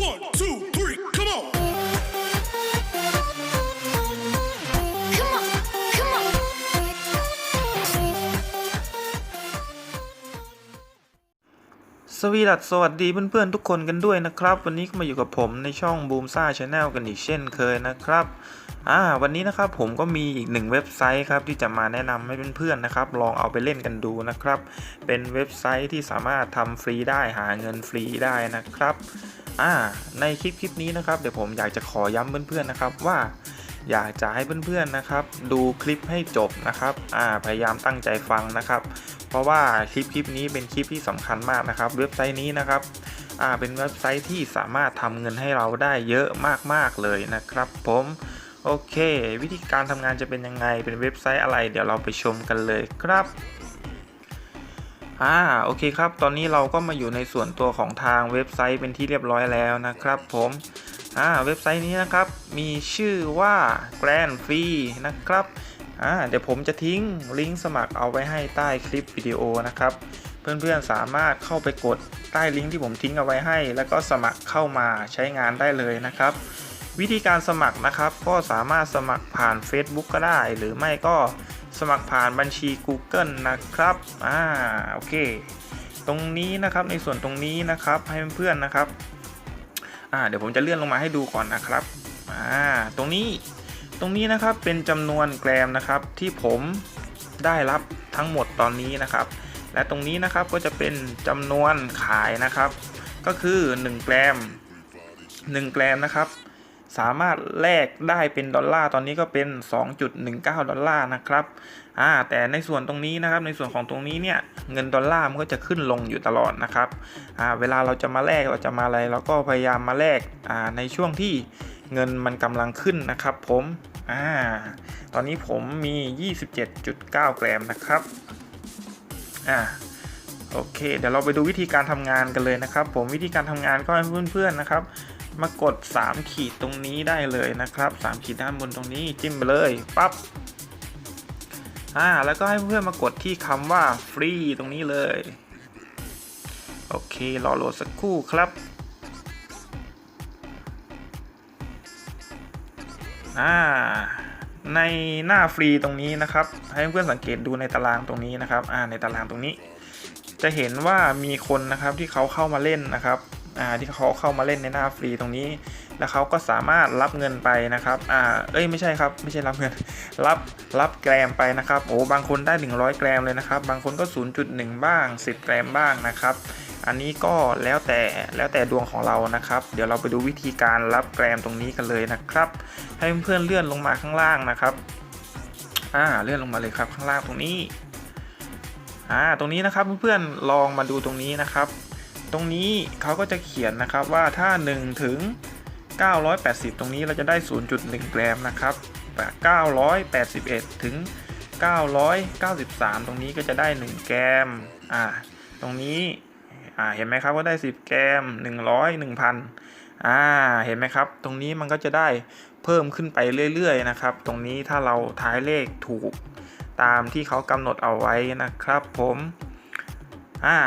One, two, สวีดัสสวัสดีเพื่อนๆทุกคนกันด้วยนะครับ วันนี้ก็มาอยู่กับผมในช่อง Boom s a Channel กันอีกเช่นเคยนะครับอ่าวันนี้นะครับผมก็มีอีกหนึ่งเว็บไซต์ครับที่จะมาแนะนำให้เพื่อนๆนะครับ ลองเอาไปเล่นกันดูนะครับ เป็นเว็บไซต์ที่สามารถทำฟรีได้หาเงินฟรีได้นะครับอ่าในคลิปคลิปนี้นะครับเดี๋ยวผมอยากจะขอย้ำเพื่อนๆนะครับว่า อยากจะให้เพื่อนๆนะครับ ดูคลิปให้จบนะครับอ่าพยายามตั้งใจฟังนะครับ เพราะว่าคลิปคลิปนี้เป็นคลิปที่สำคัญมากนะครับ เว็บไซต์นี้นะครับอ่าเป็นเว็บไซต์ที่สามารถทำเงินให้เราได้เยอะมากๆเลยนะครับ ผมโอเค วิธีการทำงานจะเป็นยังไงเป็นเว็บไซต์อะไร เดี๋ยวเราไปชมกันเลยครับอ่าโอเคครับ ตอนนี้เราก็มาอยู่ในส่วนตัวของทางเว็บไซต์เป็นที่เรียบร้อยแล้วนะครับ ผม อ่าเว็บไซต์นี้นะครับมีชื่อว่า Grand Free นะครับอ่าเดี๋ยวผมจะทิ้งลิงก์สมัครเอาไว้ให้ใต้คลิปวิดีโอนะครับ เพื่อนๆสามารถเข้าไปกดใต้ลิงก์ที่ผมทิ้งเอาไว้ให้ แล้วก็สมัครเข้ามาใช้งานได้เลยนะครับ วิธีการสมัครนะครับก็สามารถสมัครผ่าน Facebook ก็ได้ หรือไม่ก็สมัครผ่านบัญชี Google นะครับอ่าโอเค ตรงนี้นะครับในส่วนตรงนี้นะครับให้เพื่อนๆนะครับ อ่าเดี๋ยวผมจะเลื่อนลงมาให้ดูก่อนนะครับอ่าตรงนี้ตรงนี้นะครับเป็นจำนวนแกรมนะครับที่ผมได้รับทั้งหมดตอนนี้นะครับ และตรงนี้นะครับก็จะเป็นจำนวนขายนะครับ ก็คือ 1 แกรม 1 แกรมนะครับ สามารถแลกได้เป็นดอลลาร์ตอนนี้ก็เป็น 2.19 ดอลลาร์นะครับ อ่าแต่ในส่วนตรงนี้นะครับในส่วนของตรงนี้เนี่ยเงินดอลลาร์มันก็จะขึ้นลงอยู่ตลอดนะครับอ่าเวลาเราจะมาแลกเราจะมาอะไรเราก็พยายามมาแลกอ่าในช่วงที่เงินมันกำลังขึ้นนะครับ ผมอ่าตอนนี้ผมมี 27.9 แกรมนะครับอ่าโอเค เดี๋ยวเราไปดูวิธีการทำงานกันเลยนะครับ ผมวิธีการทำงานก็ให้เพื่อนๆนะครับมากด 3 ขีดตรงนี้ได้เลยนะครับ 3 ขีดด้านบนตรงนี้จิ้มไปเลยปั๊บ อ่าแล้วก็ให้เพื่อนมากดที่คำว่าฟรีตรงนี้เลย โอเค รอโหลดสักครู่ครับอ่าในหน้าฟรีตรงนี้นะครับ ให้เพื่อนสังเกตดูในตารางตรงนี้นะครับอ่าในตารางตรงนี้ จะเห็นว่ามีคนนะครับที่เขาเข้ามาเล่นนะครับอ่าที่เขาเข้ามาเล่นในหน้าฟรีตรงนี้ แล้วเขาก็สามารถรับเงินไปนะครับอ่าเอ้ยไม่ใช่ครับไม่ใช่รับเงินรับรับแกรมไปนะครับโอ้บางคนได้ 100 แกรมเลยนะครับ บางคนก็ 0.1 บ้าง 10 แกรมบ้างนะครับ อันนี้ก็แล้วแต่แล้วแต่ดวงของเรานะครับ เดี๋ยวเราไปดูวิธีการรับแกรมตรงนี้กันเลยนะครับ ให้เพื่อนๆเลื่อนลงมาข้างล่างนะครับอ่าเลื่อนลงมาเลยครับข้างล่างตรงนี้อ่าตรงนี้นะครับเพื่อนๆลองมาดูตรงนี้นะครับ ตรงนี้เขาก็จะเขียนนะครับว่าถ้า 1 ถึง 980 ตรงนี้เราจะได้ 0.1 แกรมนะครับแต่981 ถึง 993 ตรงนี้ก็จะได้ 1 แกรมอ่าตรงนี้อ่าเห็นไหมครับว่าได้ 10 แกรม 100 1,000อ่าเห็นไหมครับ ตรงนี้มันก็จะได้เพิ่มขึ้นไปเรื่อยๆนะครับ ตรงนี้ถ้าเราท้ายเลขถูกตามที่เขากำหนดเอาไว้นะครับผมอ่า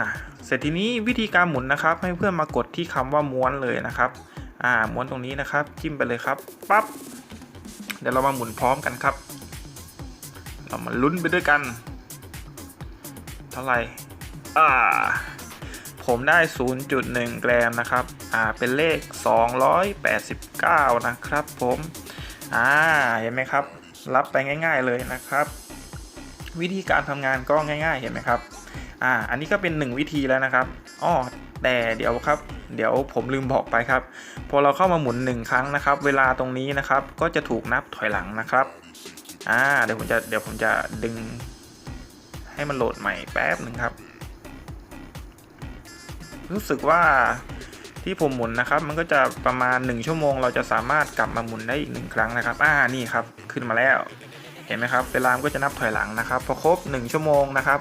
เสร็จทีนี้วิธีการหมุนนะครับ ให้เพื่อนมากดที่คำว่าม้วนเลยนะครับ อ่าม้วนตรงนี้นะครับจิ้มไปเลยครับปั๊บเดี๋ยวเรามาหมุนพร้อมกันครับ เรามาลุ้นไปด้วยกัน เท่าไหร่อ่าผมได้ 0.1 แกรมนะครับ อ่า เป็นเลข 289 นะครับผม อ่า เห็นไหมครับ รับไปง่าย ๆเลยนะครับ วิธีการทำงานก็ง่าย ๆ เห็นไหมครับ อ่า อันนี้ก็เป็น 1 วิธีแล้วนะครับ อ้อ แต่เดี๋ยวครับ เดี๋ยวผมลืมบอกไปครับ พอเราเข้ามาหมุน 1 ครั้งนะครับ เวลาตรงนี้นะครับ ก็จะถูกนับถอยหลังนะครับอ่าเดี๋ยวผมจะเดี๋ยวผมจะดึง ให้มันโหลดใหม่แป๊บหนึ่งครับ รู้สึกว่าที่ผมหมุนนะครับ มันก็จะประมาณ 1 ชั่วโมง เราจะสามารถกลับมาหมุนได้อีกหนึ่งครั้งนะครับ อ่านี่ครับขึ้นมาแล้ว เห็นไหมครับ เวลามันก็จะนับถอยหลังนะครับพอครบ 1 ชั่วโมงนะครับ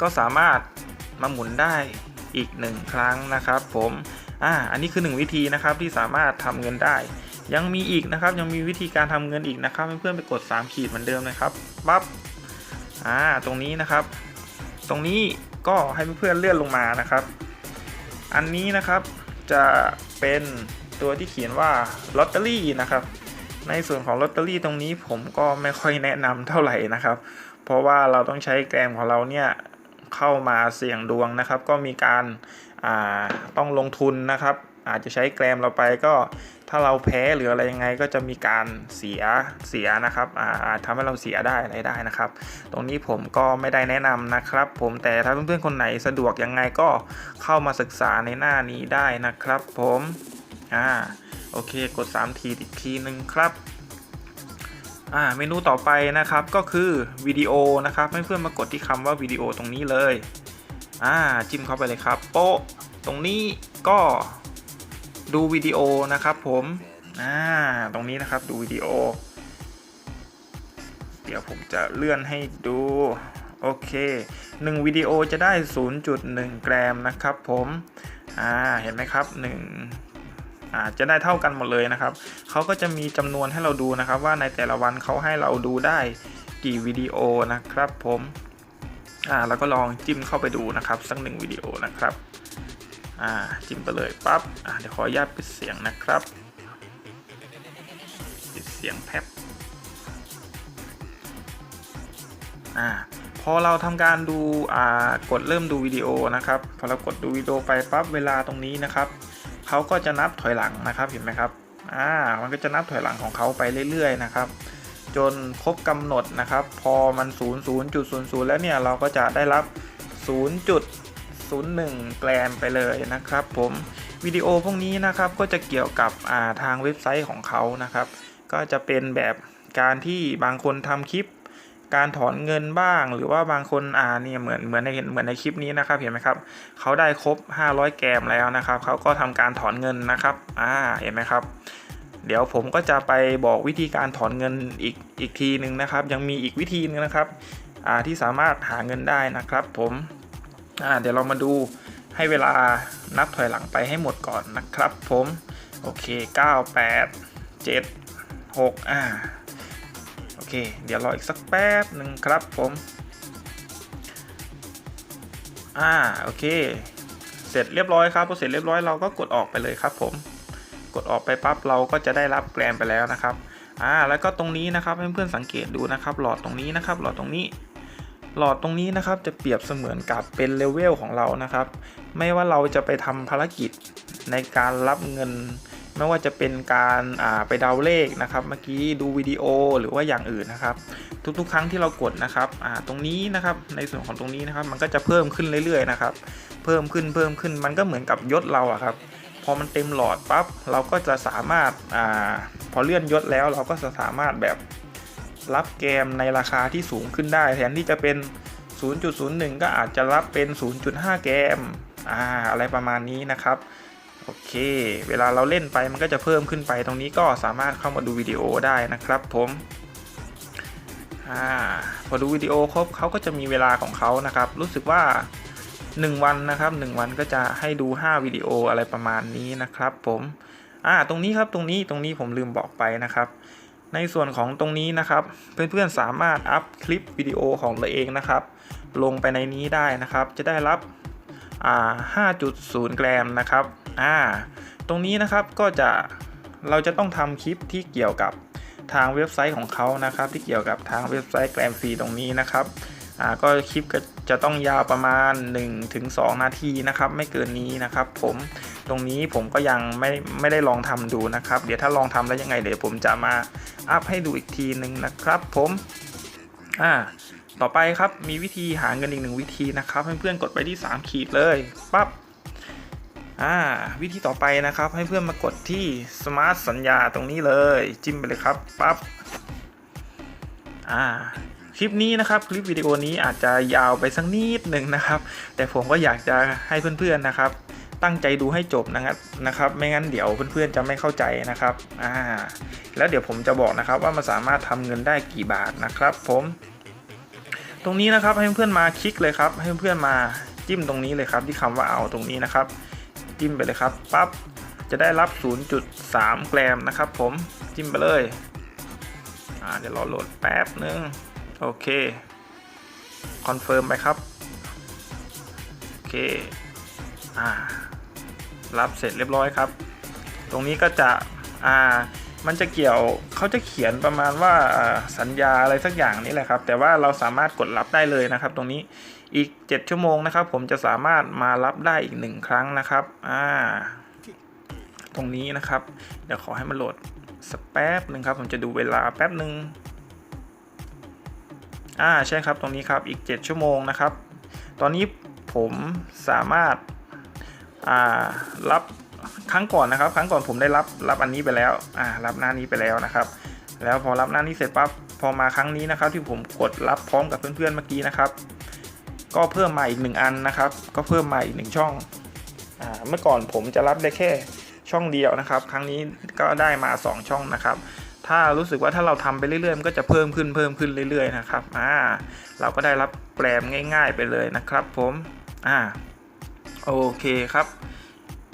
ก็สามารถมาหมุนได้ อีก 1 ครั้งนะครับผมอ่าอันนี้คือ 1 วิธีนะครับที่สามารถทำเงินได้ ยังมีอีกนะครับยังมีวิธีการทำเงินอีกนะครับเพื่อนๆไปกด 3 ขีดเหมือนเดิมนะครับปั๊บอ่าตรงนี้นะครับ ตรงนี้ก็ให้เพื่อนๆเลื่อนลงมานะครับ อันนี้นะครับจะเป็นตัวที่เขียนว่าลอตเตอรี่นะครับ ในส่วนของลอตเตอรี่ตรงนี้ผมก็ไม่ค่อยแนะนำเท่าไหร่นะครับ เพราะว่าเราต้องใช้แกรมของเราเนี่ย เข้ามาเสี่ยงดวงนะครับ ก็มีการาต้องลงทุนนะครับ อาจจะใช้แกรมเราไปก็ถ้าเราแพ้หรืออะไรยังไงก็จะมีการเสียเสียนะครับอาจทำให้เราเสียได้อะไรได้นะครับ ตรงนี้ผมก็ไม่ได้แนะนำนะครับ ผมแต่ถ้าเพื่อนๆคนไหนสะดวกยังไงก็เข้ามาศึกษาในหน้านี้ได้นะครับ ผมอ่าโอเคกด 3 ทีอีกทีหนึ่งครับ อ่าเมนูต่อไปนะครับก็คือวิดีโอนะครับให้เพื่อนมากดที่คำว่าวิดีโอตรงนี้เลยอ่าจิ้มเข้าไปเลยครับ โป๊ะตรงนี้ก็ดูวิดีโอนะครับผมอ่าตรงนี้นะครับดูวิดีโอ เดี๋ยวผมจะเลื่อนให้ดูโอเค1วิดีโอจะได้ 0.1 แกรมนะครับผมอ่าเห็นไหมครับ 1 อาจจะได้เท่ากันหมดเลยนะครับเขาก็จะมีจำนวนให้เราดูนะครับ ว่าในแต่ละวันเขาให้เราดูได้กี่วิดีโอนะครับผมอ่าแล้วก็ลองจิ้มเข้าไปดูนะครับสักหนึ่งวิดีโอนะครับอ่าจิ้มไปเลยปั๊บอ่าเดี๋ยวขออนุญาตปิดเสียงนะครับปิดเสียงแป๊บอ่าพอเราทำการดูอ่ากดเริ่มดูวิดีโอนะครับพอเรากดดูวิดีโอไปปั๊บเวลาตรงนี้นะครับ เขาก็จะนับถอยหลังนะครับเห็นไหมครับอ่ามันก็จะนับถอยหลังของเขาไปเรื่อยๆนะครับ จนครบกำหนดนะครับ พอมัน0 0 0 0 แล้วเนี่ยเราก็จะได้รับ 0.01 แกรมไปเลยนะครับ ผมวิดีโอพวกนี้นะครับก็จะเกี่ยวกับอ่าทางเว็บไซต์ของเขานะครับ ก็จะเป็นแบบการที่บางคนทำคลิป การถอนเงินบ้าง หรือว่าบางคนอ่าเนี่ยเหมือนเหมือนในเหมือนในคลิปนี้นะครับเห็นไหมครับเขาได้ครบ 500 แกมแล้วนะครับเขาก็ทำการถอนเงินนะครับอ่าเห็นไหมครับ เดี๋ยวผมก็จะไปบอกวิธีการถอนเงินอีกอีกทีหนึ่งนะครับ ยังมีอีกวิธีหนึงนะครับอ่าที่สามารถหาเงินได้นะครับ ผมอ่าเดี๋ยวเรามาดูให้เวลานับถอยหลังไปให้หมดก่อนนะครับ ผมโอเค 9 8 7 6อ่า เค เดี๋ยวรออีกสักแป๊บหนึ่งครับผม อ่า โอเค เสร็จเรียบร้อยครับพอเสร็จเรียบร้อยเราก็กดออกไปเลยครับผม กดออกไปปั๊บเราก็จะได้รับแกรมไปแล้วนะครับ อ่า แล้วก็ตรงนี้นะครับเพื่อนๆสังเกตดูนะครับ หลอดตรงนี้นะครับ หลอดตรงนี้ หลอดตรงนี้นะครับจะเปรียบเสมือนกับเป็นเลเวลของเรานะครับ ไม่ว่าเราจะไปทำภารกิจในการรับเงิน ไม่ว่าจะเป็นการาไปเดาเลขนะครับ เมื่อกี้ดูวิดีโอหรือว่าอย่างอื่นนะครับ ทุกๆ ครั้งที่เรากดนะครับตรงนี้นะครับในส่วนของตรงนี้นะครับ มันก็จะเพิ่มขึ้นเรื่อยๆนะครับ เพิ่มขึ้นเพิ่มขึ้นมันก็เหมือนกับยศเราอะครับพอมันเต็มหลอดปั๊บเราก็จะสามารถอาพอเลื่อนยศแล้วเราก็จะสามารถแบบรับเกมในราคาที่สูงขึ้นได้ แทนที่จะเป็น 0.01 ก็อาจจะรับเป็น 0.5เกมอ่าอะไรประมาณนี้นะครับ โอเค เวลาเราเล่นไปมันก็จะเพิ่มขึ้นไปตรงนี้ก็สามารถเข้ามาดูวิดีโอได้นะครับผมอาพอดูวิดีโอครบเขาก็จะมีเวลาของเขานะครับ รู้สึกว่า 1 วันนะครับ 1 วันก็จะให้ดู 5 วิดีโออะไรประมาณนี้นะครับ ผมอ่าตรงนี้ครับตรงนี้ตรงนี้ผมลืมบอกไปนะครับ ในส่วนของตรงนี้นะครับ เพื่อนๆสามารถอัพคลิปวิดีโอของตัวเองนะครับ ลงไปในนี้ได้นะครับ จะได้รับอ่า5.0 แกรมนะครับ อ่าตรงนี้นะครับก็จะเราจะต้องทำคลิปที่เกี่ยวกับทางเว็บไซต์ของเขานะครับ ที่เกี่ยวกับทางเว็บไซต์แกรมฟรีตรงนี้นะครับอ่าก็คลิปก็จะต้องยาวประมาณ 1-2 นาทีนะครับ ไม่เกินนี้นะครับ ผมตรงนี้ผมก็ยังไม่ไม่ได้ลองทำดูนะครับ เดี๋ยวถ้าลองทำแล้วยังไงเดี๋ยวผมจะมาอัพให้ดูอีกทีหนึ่งนะครับ ผมอ่าต่อไปครับมีวิธีหาเงินอีกหนึ่งวิธีนะครับเพื่อนๆกดไปที่ 3 ขีดเลยปั๊บ อ่าวิธีต่อไปนะครับให้เพื่อนมากดที่สมาร์ทสัญญาตรงนี้เลย จิ้มไปเลยครับปั๊บอ่าคลิปนี้นะครับคลิปวิดีโอนี้อาจจะยาวไปสักนิดหนึ่งนะครับ แต่ผมก็อยากจะให้เพื่อนๆนะครับ ตั้งใจดูให้จบนะครับนะครับ ไม่งั้นเดี๋ยวเพื่อนๆจะไม่เข้าใจนะครับอ่าแล้วเดี๋ยวผมจะบอกนะครับว่ามันสามารถทำเงินได้กี่บาทนะครับ ผม ตรงนี้นะครับให้เพื่อนมาคลิกเลยครับ ให้เพื่อนมาจิ้มตรงนี้เลยครับ ที่คำว่าเอาตรงนี้นะครับ จิ้มไปเลยครับปั๊บจะได้รับ 0.3 แกรมนะครับ ผมจิ้มไปเลยอ่าเดี๋ยวรอโหลดแป๊บนึงโอเคคอนเฟิร์มไปครับโอเคอ่ารับเสร็จเรียบร้อยครับ ตรงนี้ก็จะอ่ามันจะเกี่ยวเขาจะเขียนประมาณว่าอ่าสัญญาอะไรสักอย่างนี่แหละครับ แต่ว่าเราสามารถกดรับได้เลยนะครับ ตรงนี้ อีก 7 ชั่วโมงนะครับ ผมจะสามารถมารับได้อีกหนึ่งครั้งนะครับอ่าตรงนี้นะครับ เดี๋ยวขอให้มันโหลดสักแป๊บหนึ่งครับ ผมจะดูเวลาแป๊บหนึ่งอ่าใช่ครับตรงนี้ครับอีก 7 ชั่วโมงนะครับ ตอนนี้ผมสามารถอ่ารับครั้งก่อนนะครับ ครั้งก่อนผมได้รับรับอันนี้ไปแล้วอ่ารับหน้านี้ไปแล้วนะครับ แล้วพอรับหน้านี้เสร็จปั๊บพอมาครั้งนี้นะครับ ที่ผมกดรับพร้อมกับเพื่อนๆเมื่อกี้นะครับ ก็เพิ่มมาอีกหนึ่งอันนะครับ ก็เพิ่มมาอีกหนึ่งช่องอเมื่อก่อนผมจะรับได้แค่ช่องเดียวนะครับ ครั้งนี้ก็ได้มา 2 ช่องนะครับ ถ้ารู้สึกว่าถ้าเราทำไปเรื่อยๆมันก็จะเพิ่มขึ้นเพิ่มขึ้นเรื่อยๆนะครับอ่าเราก็ได้รับแกรมง่าย ๆ ไปเลยนะครับ ผมอ่าโอเคครับ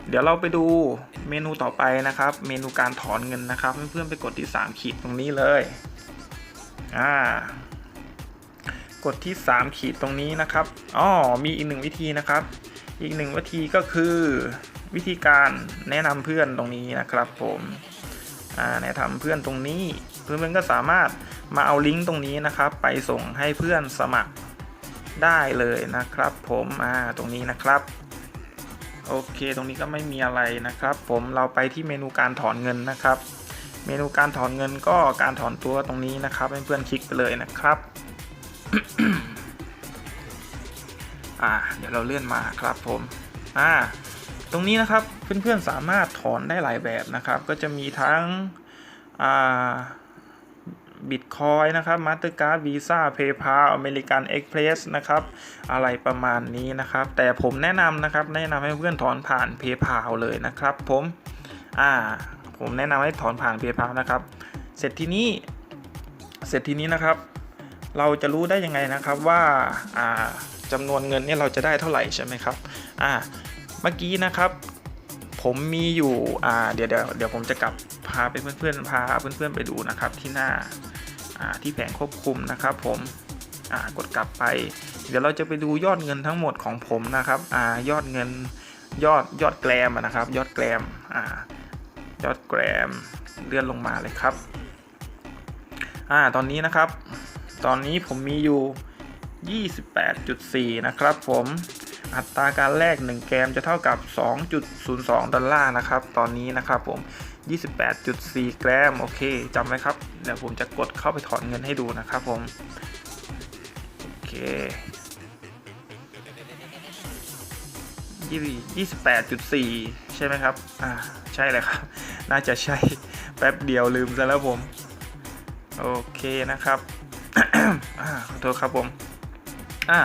เดี๋ยวเราไปดูเมนูต่อไปนะครับ เมนูการถอนเงินนะครับเพื่อนๆไปกดที่3ขีดตรงนี้เลยอ่า กดที่ 3 ขีดตรงนี้นะครับอ๋อมีอีกหนึ่งวิธีนะครับ อีกหนึ่งวิธีก็คือวิธีการแนะนำเพื่อนตรงนี้นะครับ ผมแนะนำเพื่อนตรงนี้ เพื่อนๆก็สามารถมาเอาลิงก์ตรงนี้นะครับ ไปส่งให้เพื่อนสมัครได้เลยนะครับ ผมอ่าตรงนี้นะครับโอเค ตรงนี้ก็ไม่มีอะไรนะครับ ผมเราไปที่เมนูการถอนเงินนะครับ เมนูการถอนเงินก็การถอนตัวตรงนี้นะครับให้เพื่อนคลิกไปเลยนะครับ อ่า เดี๋ยวเราเลื่อนมาครับผม อ่า ตรงนี้นะครับเพื่อนๆสามารถถอนได้หลายแบบนะครับ ก็จะมีทั้ง อ่าบิตคอยนะครับมาสเตอร์การ์ดวีซ่าเพย์พาอเมริกันเอ็กเพรสนะครับ อะไรประมาณนี้นะครับ แต่ผมแนะนำนะครับ แนะนำให้เพื่อนถอนผ่านเพย์พาเลยนะครับผม อ่า ผมแนะนำให้ถอนผ่านเพย์พานะครับ เสร็จที่นี้ เสร็จทีนี้นะครับ เราจะรู้ได้ยังไงนะครับว่าอ่าจำนวนเงินเนี่ยเราจะได้เท่าไหร่ใช่ไหมครับอ่าเมื่อกี้นะครับ ผมมีอยู่อ่าเดี๋ยวเดี๋ยวเดี๋ยวผมจะกลับพาไปเพื่อนๆพาเพื่อนๆไปดูนะครับที่หน้าที่แผงควบคุมนะครับผมกดกลับไป เดี๋ยวเราจะไปดูยอดเงินทั้งหมดของผมนะครับอยอดเงินยอดยอดแกรมนะครับ ยอดแกรมอยอดแกรมเลื่อนลงมาเลยครับอ่าตอนนี้นะครับ ตอนนี้ผมมีอยู่ 28.4 นะครับผมอัตราการแลก1 แกรมจะเท่ากับ 2.02 ดอลลาร์นะครับ ตอนนี้นะครับผม 28.4 แกรม โอเคจำไว้ครับ เดี๋ยวผมจะกดเข้าไปถอนเงินให้ดูนะครับผม โอเคยี่สิบแปดจุดสี่ใช่ไหมครับ อ่า ใช่เลยครับ น่าจะใช่ แป๊บเดียวลืมซะแล้วผม โอเคนะครับ ขอโทษครับผม อ่า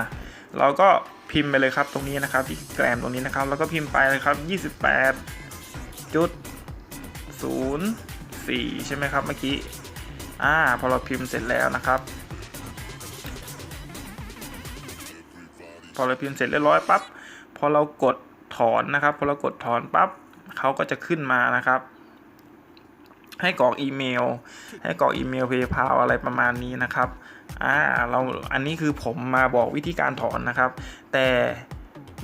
เราก็พิมพ์ไปเลยครับตรงนี้นะครับที่แกรมตรงนี้นะครับ แล้วก็พิมพ์ไปเลยครับ 28จุด04 ใช่ไหมครับเมื่อกี้ อ่า พอเราพิมพ์เสร็จแล้วนะครับ พอเราพิมพ์เสร็จเรียบร้อยปั๊บ พอเรากดถอนนะครับ พอเรากดถอนปั๊บเขาก็จะขึ้นมานะครับ ให้กรอกอีเมล ให้กรอกอีเมล PayPal อะไรประมาณนี้นะครับอ่าเราอันนี้คือผมมาบอกวิธีการถอนนะครับ แต่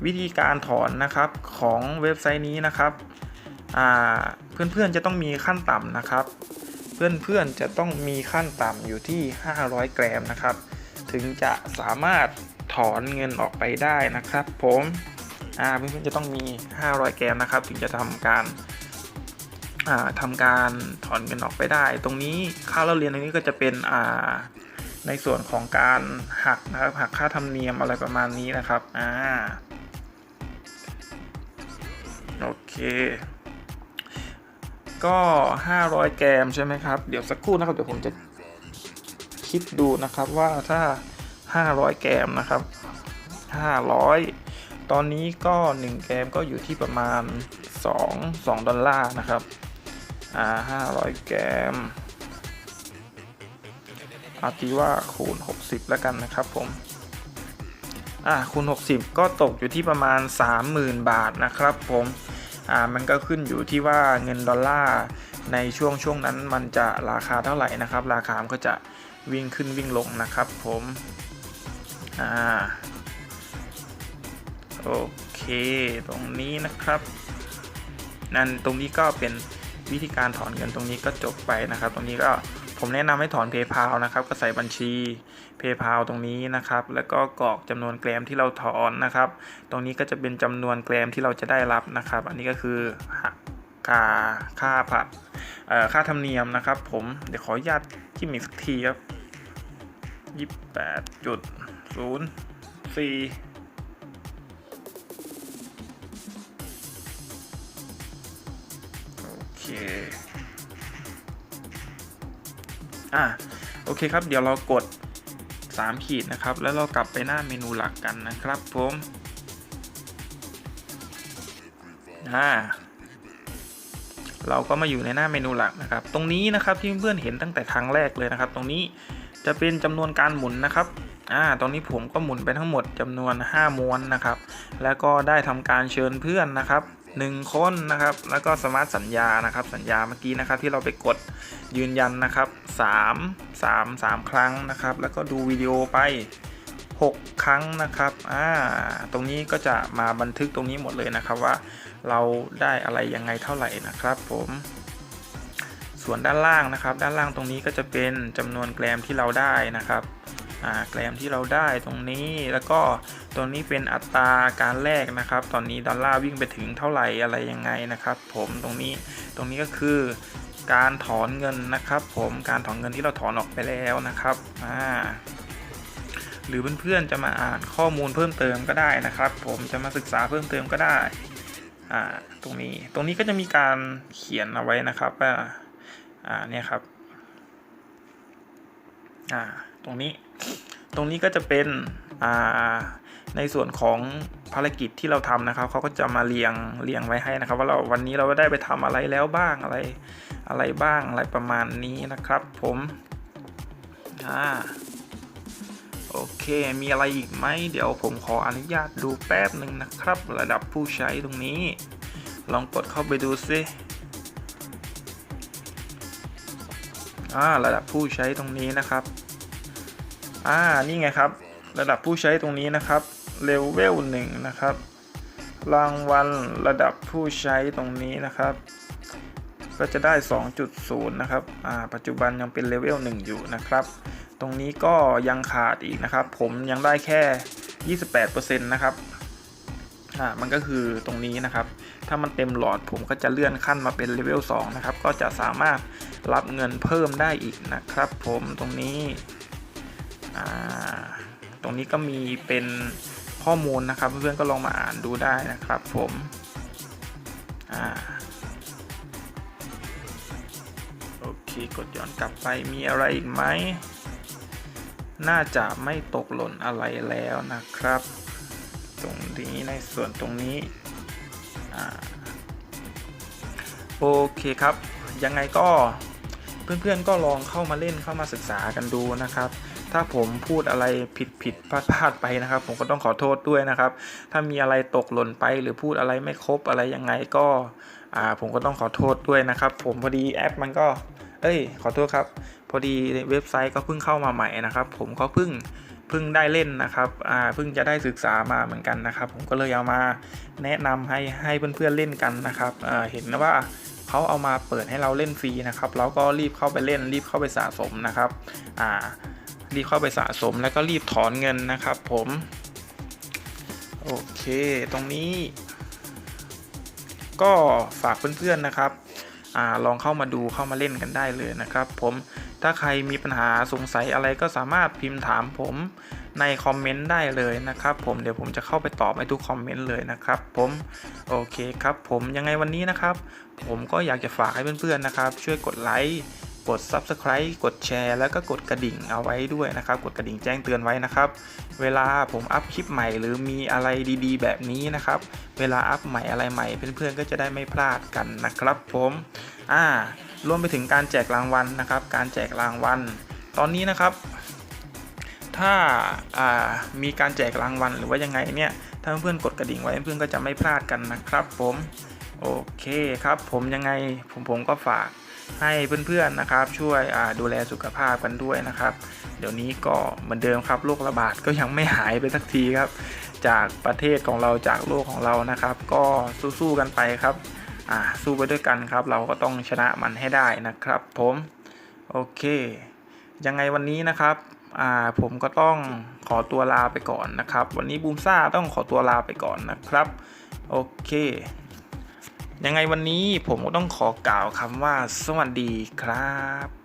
วิธีการถอนนะครับของเว็บไซต์นี้นะครับอ่าเพื่อนๆจะต้องมีขั้นต่ำนะครับ เพื่อนๆจะต้องมีขั้นต่ำอยู่ที่ 500 แกรมนะครับ ถึงจะสามารถถอนเงินออกไปได้นะครับ ผมอ่าเพื่อนๆจะต้องมี 500 แกรมนะครับ ถึงจะทำการ อ่าทำการถอนเงินออกไปได้ ตรงนี้ค่าเล่าเรียนตรงนี้ก็จะเป็นในส่วนของการหักนะครับหักค่าธรรมเนียมอะไรประมาณนี้นะครับอ่าโอเคก็ 500 แกรมใช่ไหมครับ เดี๋ยวสักครู่นะครับ เดี๋ยวผมจะคิดดูนะครับว่าถ้า 500 แกรมนะครับ 500 ตอนนี้ก็ 1 แกรมก็อยู่ที่ประมาณ 2 2 ดอลลาร์นะครับ อ่า500แกรมอาตีว่าคูณ 60 แล้วกันนะครับผม อ่าคูณ 60 ก็ตกอยู่ที่ประมาณ 30,000 บาทนะครับผม อ่ามันก็ขึ้นอยู่ที่ว่าเงินดอลลาร์ในช่วงช่วงนั้นมันจะราคาเท่าไหร่นะครับ ราคามันก็จะวิ่งขึ้นวิ่งลงนะครับผม อ่า โอเค ตรงนี้นะครับ นั่นตรงนี้ก็เป็น วิธีการถอนเงินตรงนี้ก็จบไปนะครับ ตรงนี้ก็ผมแนะนำให้ถอน PayPal นะครับ ก็ใส่บัญชี PayPal ตรงนี้นะครับ แล้วก็กรอกจำนวนแกรมที่เราถอนนะครับ ตรงนี้ก็จะเป็นจำนวนแกรมที่เราจะได้รับนะครับ อันนี้ก็คือค่าค่าผัดค่าธรรมเนียมนะครับ ผมเดี๋ยวขออนุญาตจิ้มอีกสักทีครับยี่สิบแปดจุดศูนย์สี่ อเคอะโอเคครับ เดี๋ยวเรากด 3 ขีดนะครับ แล้วเรากลับไปหน้าเมนูหลักกันนะครับผมอ่าเราก็มาอยู่ในหน้าเมนูหลักนะครับ ตรงนี้นะครับที่เพื่อนเห็นตั้งแต่ครั้งแรกเลยนะครับ ตรงนี้จะเป็นจำนวนการหมุนนะครับอ่าตรงนี้ผมก็หมุนไปทั้งหมดจำนวน 5 ม้วนนะครับ แล้วก็ได้ทำการเชิญเพื่อนนะครับ 1 คนนะครับ แล้วก็สมาร์ทสัญญานะครับ สัญญาเมื่อกี้นะครับ ที่เราไปกดยืนยันนะครับ 3 3 3 ครั้งนะครับ แล้วก็ดูวิดีโอไป 6 ครั้งนะครับอ่าตรงนี้ก็จะมาบันทึกตรงนี้หมดเลยนะครับว่าเราได้อะไรยังไงเท่าไหร่นะครับผมส่วนด้านล่างนะครับ ด้านล่างตรงนี้ก็จะเป็นจำนวนแกรมที่เราได้นะครับ แกรมที่เราได้ตรงนี้ แล้วก็ตรงนี้เป็นอัตราการแลกนะครับ ตอนนี้ดอลลาร์วิ่งไปถึงเท่าไหร่อะไรยังไงนะครับ ผมตรงนี้ตรงนี้ก็คือการถอนเงินนะครับ ผมการถอนเงินที่เราถอนออกไปแล้วนะครับอ่าหรือเพื่อนๆจะมาอ่านข้อมูลเพิ่มเติมก็ได้นะครับ ผมจะมาศึกษาเพิ่มเติมก็ได้อ่าตรงนี้ตรงนี้ก็จะมีการเขียนเอาไว้นะครับว่าอ่าเนี่ยครับอ่า ตรงนี้ ตรงนี้ก็จะเป็นในส่วนของภารกิจที่เราทำนะครับเขาก็จะมาเรียงเรียงไว้ให้นะครับ ว่าเราวันนี้เราได้ไปทำอะไรแล้วบ้างอะไรอะไรบ้างอะไรประมาณนี้นะครับ ผมอ่าโอเค มีอะไรอีกไหม เดี๋ยวผมขออนุญาตดูแป๊บหนึ่งนะครับ ระดับผู้ใช้ตรงนี้ ลองกดเข้าไปดูซิอ่า ระดับผู้ใช้ตรงนี้นะครับ อ่านี่ไงครับ ระดับผู้ใช้ตรงนี้นะครับเลเวลหนึ่งนะครับ รางวัลระดับผู้ใช้ตรงนี้นะครับ ก็จะได้ 2.0 นะครับอ่าปัจจุบันยังเป็นเลเวล1อยู่นะครับ ตรงนี้ก็ยังขาดอีกนะครับ ผมยังได้แค่ 28%นะครับอ่ามันก็คือตรงนี้นะครับ ถ้ามันเต็มหลอดผมก็จะเลื่อนขั้นมาเป็นเลเวล2นะครับ ก็จะสามารถรับเงินเพิ่มได้อีกนะครับ ผมตรงนี้ ตรงนี้ก็มีเป็นข้อมูลนะครับ เพื่อนๆก็ลองมาอ่านดูได้นะครับ ผมอโอเคกดย้อนกลับไปมีอะไรอีกไหมน่าจะไม่ตกหล่นอะไรแล้วนะครับ ตรงนี้ในส่วนตรงนี้โอเคครับ ยังไงก็เพื่อนๆก็ลองเข้ามาเล่นเข้ามาศึกษากันดูนะครับ ถ้าผมพูดอะไรผิดผิดพลาดพลาดไปนะครับ ผมก็ต้องขอโทษด้วยนะครับ ถ้ามีอะไรตกหล่นไปหรือพูดอะไรไม่ครบอะไรยังไงก็อ่าผมก็ต้องขอโทษด้วยนะครับ ผมพอดีแอปมันก็เอ้ยขอโทษครับ พอดีเว็บไซต์ก็เพิ่งเข้ามาใหม่นะครับ ผมก็เพิ่งเพิ่งได้เล่นนะครับอ่าเพิ่งจะได้ศึกษามาเหมือนกันนะครับ ผมก็เลยเอามาแนะนำให้ให้เพื่อนๆเล่นกันนะครับอ่าเห็นนะว่าเขาเอามาเปิดให้เราเล่นฟรีนะครับ เราก็รีบเข้าไปเล่นรีบเข้าไปสะสมนะครับ อ่า รีบเข้าไปสะสมแล้วก็รีบถอนเงินนะครับผม โอเค ตรงนี้ ก็ฝากเพื่อนๆนะครับอลองเข้ามาดูเข้ามาเล่นกันได้เลยนะครับผม ถ้าใครมีปัญหาสงสัยอะไรก็สามารถพิมพ์ถามผมในคอมเมนต์ได้เลยนะครับผมเดี๋ยวผมจะเข้าไปตอบให้ทุกคอมเมนต์เลยนะครับผมโอเคครับผมยังไงวันนี้นะครับ ผมก็อยากจะฝากให้เพื่อนๆนะครับ ช่วยกดไลค์ กด Subscribe กดแชร์แล้วก็กดกระดิ่งเอาไว้ด้วยนะครับ กดกระดิ่งแจ้งเตือนไว้นะครับ เวลาผมอัพคลิปใหม่หรือมีอะไรดีๆ แบบนี้นะครับ เวลาอัพใหม่อะไรใหม่เพื่อนๆก็จะได้ไม่พลาดกันนะครับผมอ่ารวมไปถึงการแจกรางวัลนะครับ การแจกรางวัล ตอนนี้นะครับ ถ้าามีการแจกรางวัลหรือว่ายังไงเนี่ย ถ้าเพื่อนๆกดกระดิ่งไว้เพื่อนๆก็จะไม่พลาดกันนะครับ ผม โอเคครับ ผมยังไงผมผมก็ฝาก ให้เพื่อนๆนะครับ ช่วยดูแลสุขภาพกันด้วยนะครับ เดี๋ยวนี้ก็เหมือนเดิมครับโรคระบาดก็ยังไม่หายไปสักทีครับ จากประเทศของเราจากโลกของเรานะครับ ก็สู้ๆกันไปครับสู้ไปด้วยกันครับ เราก็ต้องชนะมันให้ได้นะครับ ผมโอเค ยังไงวันนี้นะครับผมก็ต้องขอตัวลาไปก่อนนะครับ วันนี้บูมซ่าต้องขอตัวลาไปก่อนนะครับ โอเค ยังไงวันนี้ผมก็ต้องขอกล่าวคำว่าสวัสดีครับ